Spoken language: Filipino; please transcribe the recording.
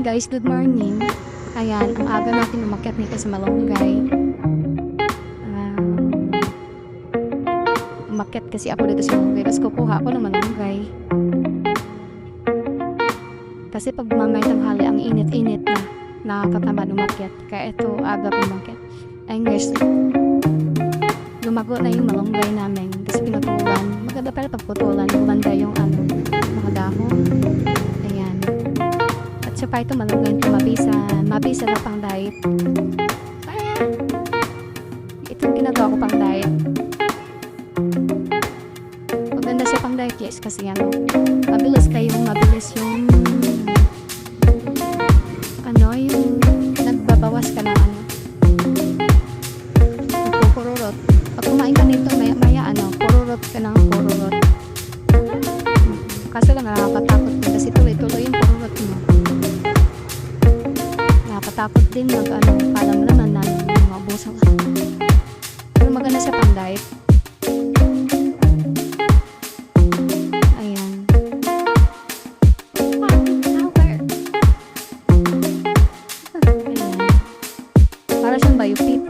morning guys, good morning. Ayan, ang aga natin umakyat nito sa Malunggay. Um, umakyat kasi ako dito sa Malunggay, tapos kukuha ako ng Malunggay. Kasi pag mamay tanghali, ang init-init na, nakakatamad umakyat. Kaya ito, aga umakyat. Ayun guys, lumago na yung malunggay namin kasi pinutulan. Maganda pala pagputulan, At siya pa ito malunggay ito mabisa. Mabisa na pang diet. Ayan. Ito ginagawa ko pang diet. Maganda siya pang diet guys kasi ano, mabilis kayong mabilis yung ano, yung nagbabawas ka ng ano, nagpupururot. Pag kumain ka nito, maya, maya ano, pururot ka ng pururot. Kaso lang nakakatakot din kasi tuloy-tuloy takot din mag ano, parang lang ang lagi maubusan ka. Pero maganda siya pang diet. Ayan. Ah, Ayan. Para siyang biopic.